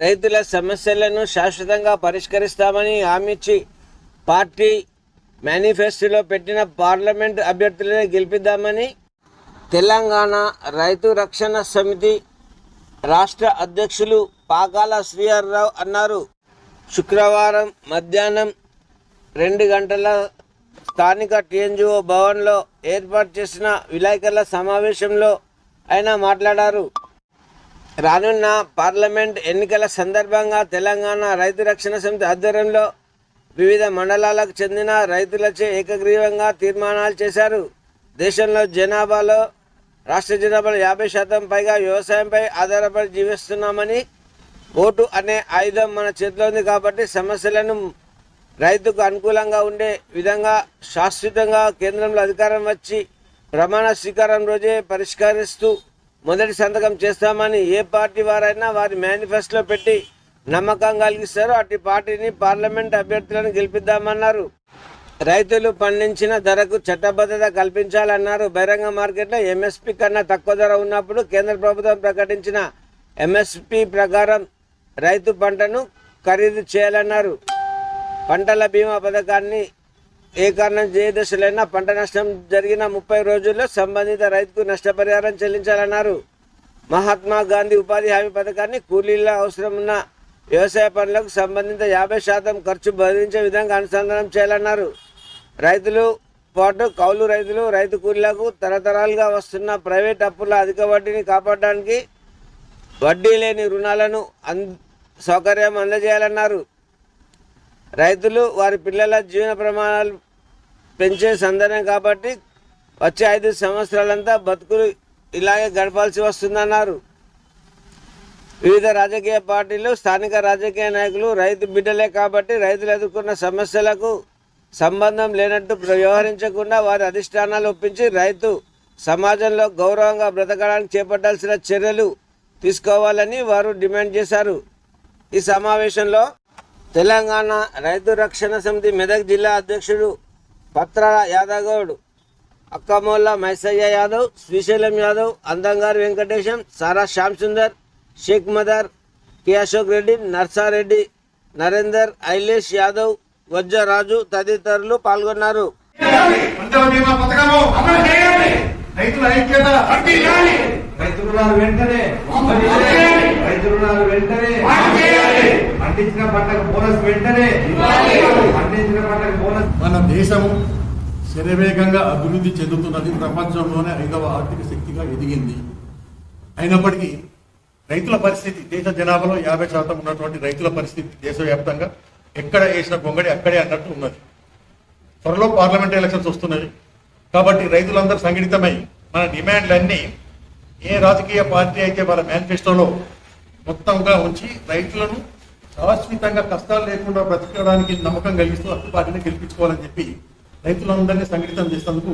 రైతుల సమస్యలను శాశ్వతంగా పరిష్కరిస్తామని హామీచ్చి పార్టీ మేనిఫెస్టోలో పెట్టిన పార్లమెంట్ అభ్యర్థులనే గెలిపిద్దామని తెలంగాణ రైతు రక్షణ సమితి రాష్ట్ర అధ్యక్షులు పాకాల శ్రీహర్రావు అన్నారు. శుక్రవారం మధ్యాహ్నం రెండు గంటల స్థానిక టీఎన్జిఓ భవన్లో ఏర్పాటు చేసిన విలేకరుల సమావేశంలో ఆయన మాట్లాడారు. రానున్న పార్లమెంట్ ఎన్నికల సందర్భంగా తెలంగాణ రైతు రక్షణ సమితి ఆధ్వర్యంలో వివిధ మండలాలకు చెందిన రైతులచే ఏకగ్రీవంగా తీర్మానాలు చేశారు. దేశంలో జనాభాలో రాష్ట్ర జనాభాలో యాభై శాతం పైగా వ్యవసాయంపై ఆధారపడి జీవిస్తున్నామని ఓటు అనే ఆయుధం మన చేతిలో ఉంది కాబట్టి సమస్యలను రైతుకు అనుకూలంగా ఉండే విధంగా శాశ్వతంగా కేంద్రంలో అధికారం వచ్చి ప్రమాణ స్వీకారం రోజే పరిష్కరిస్తూ మొదటి సంతకం చేస్తామని ఏ పార్టీ వారైనా వారి మేనిఫెస్టోలో పెట్టి నమ్మకం కలిగిస్తారో అటు పార్టీని పార్లమెంట్ అభ్యర్థులను గెలిపిద్దామన్నారు. రైతులు పండించిన ధరకు చట్టబద్ధత కల్పించాలన్నారు. బహిరంగ మార్కెట్లో ఎంఎస్పి కన్నా తక్కువ ధర ఉన్నప్పుడు కేంద్ర ప్రభుత్వం ప్రకటించిన ఎంఎస్పి ప్రకారం రైతు పంటను ఖరీదు చేయాలన్నారు. పంటల బీమా పథకాన్ని ఏ కారణం ఏ దశలైనా పంట నష్టం జరిగిన ముప్పై రోజుల్లో సంబంధిత రైతుకు నష్టపరిహారం చెల్లించాలన్నారు. మహాత్మా గాంధీ ఉపాధి హామీ పథకాన్ని కూలీల అవసరం ఉన్న వ్యవసాయ పనులకు సంబంధిత యాభై శాతం ఖర్చు భరించే విధంగా అనుసంధానం చేయాలన్నారు. రైతులు పాటు కౌలు రైతులు రైతు కూలీలకు తరతరాలుగా వస్తున్న ప్రైవేట్ అప్పుల అధిక వడ్డీని కాపాడడానికి వడ్డీ లేని రుణాలను అన్ సౌకర్యం అందజేయాలన్నారు. రైతులు వారి పిల్లల జీవన ప్రమాణాలు పెంచే సందర్భం కాబట్టి వచ్చే ఐదు సంవత్సరాలంతా బతుకులు ఇలాగే గడపాల్సి వస్తుందన్నారు. వివిధ రాజకీయ పార్టీలు స్థానిక రాజకీయ నాయకులు రైతు బిడ్డలే కాబట్టి రైతులు ఎదుర్కొన్న సమస్యలకు సంబంధం లేనట్టు వ్యవహరించకుండా వారి అధిష్టానాలు ఒప్పించి రైతు సమాజంలో గౌరవంగా బ్రతకడానికి చేపట్టాల్సిన చర్యలు తీసుకోవాలని వారు డిమాండ్ చేశారు. ఈ సమావేశంలో తెలంగాణ రైతు రక్షణ సమితి మెదక్ జిల్లా అధ్యక్షుడు పత్రాల యాదవ్ అక్కమోళ్ళ మైసయ్య యాదవ్ శ్రీశైలం యాదవ్ అందంగారు వెంకటేశం సారా శ్యామ్ సుందర్ షేక్ మదర్ కె అశోక్ రెడ్డి నర్సారెడ్డి నరేందర్ ఐలేష్ యాదవ్ వజ్రరాజు తదితరులు పాల్గొన్నారు. రైతుల ఐక్యత రైతు రుణాలు వెంటనే రైతు రుణాలు వెంటనే పండించిన పంటకు బోనస్ వెంటనే. పండించిన పంటకు మన దేశము శరవేగంగా అభివృద్ధి చెందుతున్నది ప్రపంచంలోనే ఐదవ ఆర్థిక శక్తిగా ఎదిగింది. అయినప్పటికీ రైతుల పరిస్థితి దేశ జనాభాలో యాభై శాతం ఉన్నటువంటి రైతుల పరిస్థితి దేశవ్యాప్తంగా ఎక్కడ వేసిన గొంగడి అక్కడే అన్నట్టు ఉన్నది. త్వరలో పార్లమెంట్ ఎలక్షన్స్ వస్తున్నాయి. కాబట్టి రైతులందరూ సంఘటితమై మన డిమాండ్లన్నీ ఏ రాజకీయ పార్టీ అయితే వాళ్ళ మేనిఫెస్టోలో మొత్తంగా ఉంచి రైతులను శాశ్వతంగా కష్టాలు లేకుండా బ్రతకడానికి నమ్మకం కలిగిస్తూ అప్పుడు గెలిపించుకోవాలని చెప్పి రైతులందరినీ సంఘటితం చేసేందుకు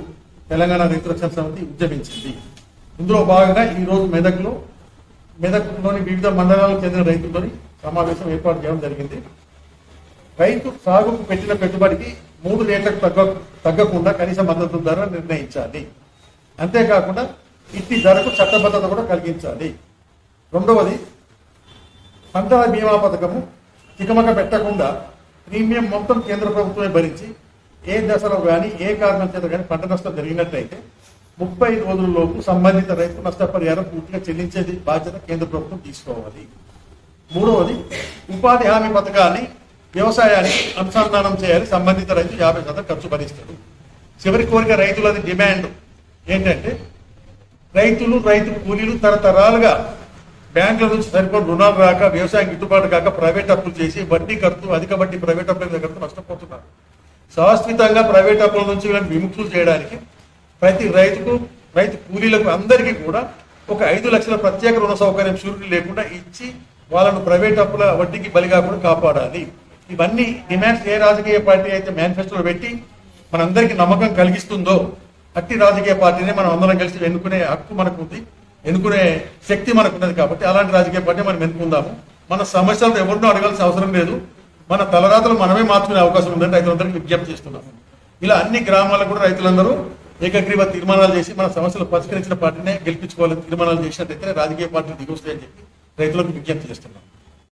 తెలంగాణ రైతు రక్షణ సమితి ఉద్యమించింది. ఇందులో భాగంగా ఈ రోజు మెదక్లో మెదక్లోని వివిధ మండలాలకు చెందిన రైతులతోని సమావేశం ఏర్పాటు చేయడం జరిగింది. రైతు సాగుకు పెట్టిన పెట్టుబడికి మూడు రేట్లకు తగ్గ తగ్గకుండా కనీస మద్దతు ధర నిర్ణయించాలి. అంతేకాకుండా ఇట్టి ధరకు చట్టబద్ధత కూడా కలిగించాలి. రెండవది పంటల బీమా పథకము తికమక పెట్టకుండా ప్రీమియం మొత్తం కేంద్ర ప్రభుత్వమే భరించి ఏ దశలో కానీ ఏ కారణం చేత కానీ పంట నష్టం జరిగినట్లయితే ముప్పై రోజుల్లోపు సంబంధిత రైతు నష్టపరిహారం పూర్తిగా చెల్లించేది బాధ్యత కేంద్ర ప్రభుత్వం తీసుకోవాలి. మూడవది ఉపాధి హామీ పథకాన్ని వ్యవసాయానికి అనుసంధానం చేయాలి. సంబంధిత రైతు యాభై శాతం ఖర్చు భరిస్తాడు. చివరి కోరిక రైతులది డిమాండ్. ఏంటంటే రైతులు రైతు కూలీలు తరతరాలుగా బ్యాంకుల నుంచి సరిపడి రుణాలు రాక వ్యవసాయం గిట్టుబాటు కాక ప్రైవేట్ అప్పులు చేసి వడ్డీ ఖర్చు అధిక వడ్డీ ప్రైవేట్ అప్పుల మీద నష్టపోతున్నారు. శాశ్వతంగా ప్రైవేట్ అప్పుల నుంచి వీళ్ళని విముక్తులు చేయడానికి ప్రతి రైతుకు రైతు కూలీలకు అందరికీ కూడా ఒక ఐదు లక్షల ప్రత్యేక రుణ సౌకర్యం షూరిటీ లేకుండా ఇచ్చి వాళ్ళను ప్రైవేట్ అప్పుల వడ్డీకి బలి కాకుండా కాపాడాలి. ఇవన్నీ డిమాండ్స్ ఏ రాజకీయ పార్టీ అయితే మేనిఫెస్టోలో పెట్టి మనందరికీ నమ్మకం కలిగిస్తుందో అట్టి రాజకీయ పార్టీని మనం అందరం కలిసి ఎన్నుకునే హక్కు మనకు ఉంది. ఎన్నుకునే శక్తి మనకున్నది కాబట్టి అలాంటి రాజకీయ పార్టీ మనం ఎన్నుకుందాము. మన సమస్యలను ఎవరినో అడగాల్సిన అవసరం లేదు. మన తలరాతలు మనమే మార్చుకునే అవకాశం ఉందని రైతులందరికీ విజ్ఞప్తి చేస్తున్నాము ఇలా అన్ని గ్రామాలకు కూడా రైతులందరూ ఏకగ్రీవ తీర్మానాలు చేసి మన సమస్యలు పరిష్కరించిన పార్టీనే గెలిపించుకోవాలని తీర్మానాలు చేసినట్టయితే రాజకీయ పార్టీలు దిగొస్తాయని చెప్పి రైతులకు విజ్ఞప్తి చేస్తున్నాం.